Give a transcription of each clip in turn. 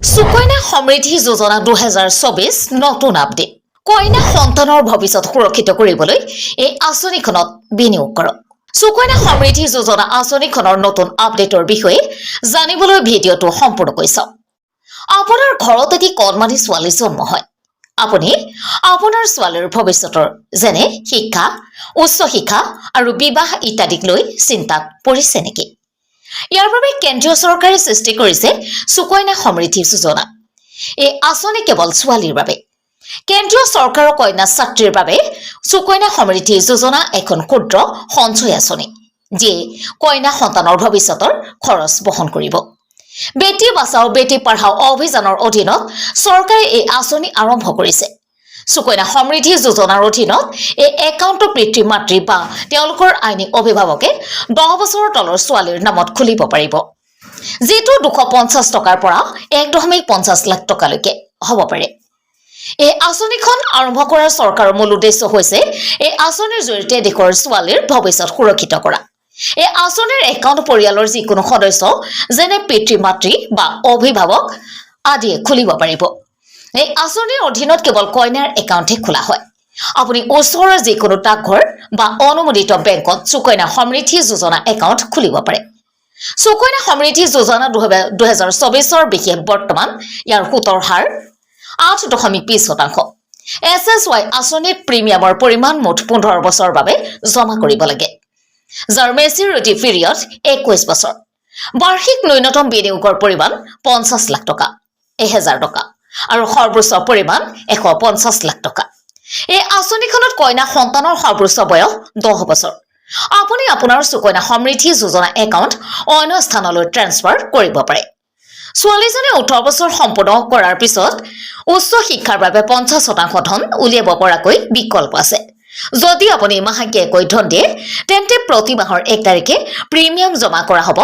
সুকন্যা সমৃদ্ধি যোজনা দুহেজাৰ চৌবিছ নতুন আপডেট কন্যা সন্তানৰ ভৱিষ্যত সুৰক্ষিত কৰিবলৈ এই আঁচনিখনত বিনিয়োগ কৰক। সুকন্যা সমৃদ্ধি যোজনা আঁচনিখনৰ নতুন আপডেটৰ বিষয়ে জানিবলৈ ভিডিঅ'টো সম্পূৰ্ণকৈ চাওক। আপোনাৰ ঘৰত এটি কণমানি ছোৱালী জন্ম হয়। আপুনি আপোনাৰ ছোৱালীৰ ভৱিষ্যতৰ যেনে শিক্ষা উচ্চ শিক্ষা আৰু বিবাহ ইত্যাদিক লৈ চিন্তাত পৰিছে নেকি? ইয়াৰ বাবে কেন্দ্ৰীয় চৰকাৰে সৃষ্টি কৰিছে সুকন্যা সমৃদ্ধি যোজনা। এই আঁচনি কেৱল ছোৱালীৰ বাবে। কেন্দ্ৰীয় চৰকাৰৰ কন্যা ছাত্ৰীৰ বাবে সুকন্যা সমৃদ্ধি যোজনা এখন ক্ষুদ্ৰ সঞ্চয় আঁচনি যিয়ে কন্যা সন্তানৰ ভৱিষ্যতৰ খৰচ বহন কৰিব। বেটী বাচাও বেটী পঢ়াও অভিযানৰ অধীনত চৰকাৰে এই আঁচনি আৰম্ভ কৰিছে। সুকন্যা সমৃদ্ধি যোজনাৰ অধীনত এই একাউণ্টটো পিতৃ, মাতৃ বা তেওঁলোকৰ আইনী অভিভাৱকে দহ বছৰৰ তলৰ ছোৱালীৰ নামত খুলিব পাৰিব। যিটো দুশ পঞ্চাছ টকাৰ পৰা এক দশমিক পঞ্চাছ লাখ টকালৈকে হ'ব পাৰে। এই আঁচনিখন আৰম্ভ কৰাৰ চৰকাৰৰ মূল উদ্দেশ্য হৈছে এই আঁচনিৰ জৰিয়তে দেশৰ ছোৱালীৰ ভৱিষ্যত সুৰক্ষিত কৰা। এই আঁচনিৰ একাউণ্ট পৰিয়ালৰ যিকোনো সদস্য, যেনে পিতৃ, মাতৃ বা অভিভাৱক আদিয়ে খুলিব পাৰিব। এই আঁচনিৰ অধীনত কেৱল কন্যাৰ একাউণ্টহে খোলা হয়। আপুনি ওচৰৰ যিকোনো ডাকঘৰ বা অনুমোদিত বেংকত সুকন্যা সমৃদ্ধি যোজনা একাউণ্ট খুলিব পাৰে। সুকন্যা সমৃদ্ধি যোজনা দুহেজাৰ চৌবিছৰ বিশেষ বৰ্তমান ইয়াৰ সুতৰ হাৰ আঠ দশমিক বিছ শতাংশ। এছ এছ ৱাই আঁচনিত প্ৰিমিয়ামৰ পৰিমাণ মুঠ পোন্ধৰ বছৰৰ বাবে জমা কৰিব লাগে। যাৰ মেচিউৰিটি পিৰিয়ড একৈছ বছৰ। বাৰ্ষিক ন্যূনতম বিনিয়োগৰ পৰিমাণ পঞ্চাছ লাখ টকা, এহেজাৰ টকা। আৰু সৰ্বোচ্চ পৰিমাণ এশ পঞ্চাছ লাখ টকা। এই আঁচনিখনত কন্যা সন্তানৰ সৰ্বোচ্চ বয়স দহ বছৰ। আপুনি আপোনাৰ সুকন্যা সমৃদ্ধি যোজনা একাউণ্ট অন্য স্থানলৈ ট্ৰেন্সফাৰ কৰিব পাৰে। ছোৱালীজনী ওঠৰ বছৰ সম্পূৰ্ণ কৰাৰ পিছত উচ্চ শিক্ষাৰ বাবে পঞ্চাছ শতাংশ ধন উলিয়াব পৰাকৈ বিকল্প আছে। যদি আপুনি মাহেকীয়াকৈ দিয়ে, তেন্তে প্ৰতি মাহৰ এক তাৰিখে প্ৰিমিয়াম জমা কৰা হ'ব।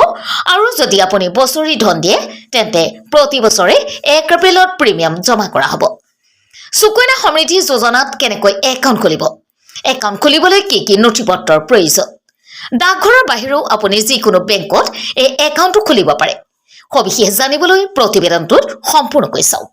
আৰু যদি আপুনি বছৰি ধন দিয়ে, তেন্তে প্ৰতি বছৰে এক এপ্ৰিলত প্ৰিমিয়াম জমা কৰা হ'ব। সুকন্যা সমৃদ্ধি যোজনাত কেনেকৈ একাউণ্ট খুলিব? একাউণ্ট খুলিবলৈ কি কি নথি পত্ৰৰ প্ৰয়োজন? ডাকঘৰৰ বাহিৰেও আপুনি যিকোনো বেংকত এই একাউণ্টটো খুলিব পাৰে। সবিশেষ জানিবলৈ প্ৰতিবেদনটোত সম্পূৰ্ণকৈ চাওক।